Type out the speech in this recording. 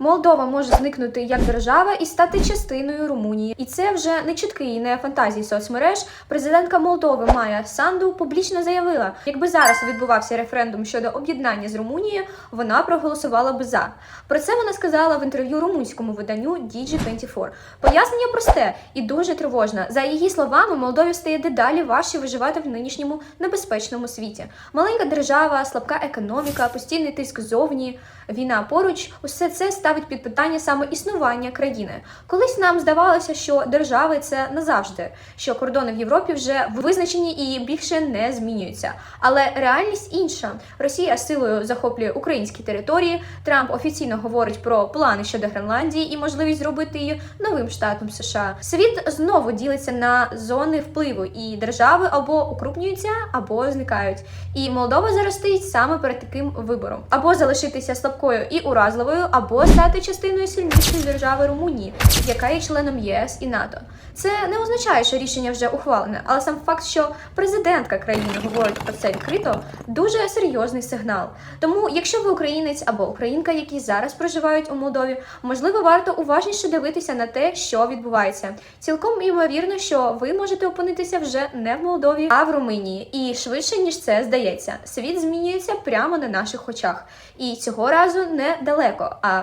Молдова може зникнути як держава і стати частиною Румунії. І це вже не чутки і не фантазії соцмереж. Президентка Молдови Майя Санду публічно заявила, якби зараз відбувався референдум щодо об'єднання з Румунією, вона проголосувала би за. Про це вона сказала в інтерв'ю румунському виданню DG24. Пояснення просте і дуже тривожне. За її словами, Молдові стає дедалі важче виживати в нинішньому небезпечному світі. Маленька держава, слабка економіка, постійний тиск ззовні, війна поруч усе це ставить під питання саме існування країни. Колись нам здавалося, що держави це назавжди, що кордони в Європі вже визначені і більше не змінюються. Але реальність інша. Росія силою захоплює українські території. Трамп офіційно говорить про плани щодо Гренландії і можливість зробити її новим штатом США. Світ знову ділиться на зони впливу, і держави або укрупнюються, або зникають. І Молдова зараз саме перед таким вибором: або залишитися слабкою і уразливою, або стати частиною сильнішої держави Румунії, яка є членом ЄС і НАТО. Це не означає, що рішення вже ухвалене, але сам факт, що президентка країни говорить про це відкрито, дуже серйозний сигнал. Тому, якщо ви українець або українка, які зараз проживають у Молдові, можливо, варто уважніше дивитися на те, що відбувається. Цілком ймовірно, що ви можете опинитися вже не в Молдові, а в Румунії. І швидше ніж це здається, світ змінюється прямо на наших очах. І цього разу не далеко, а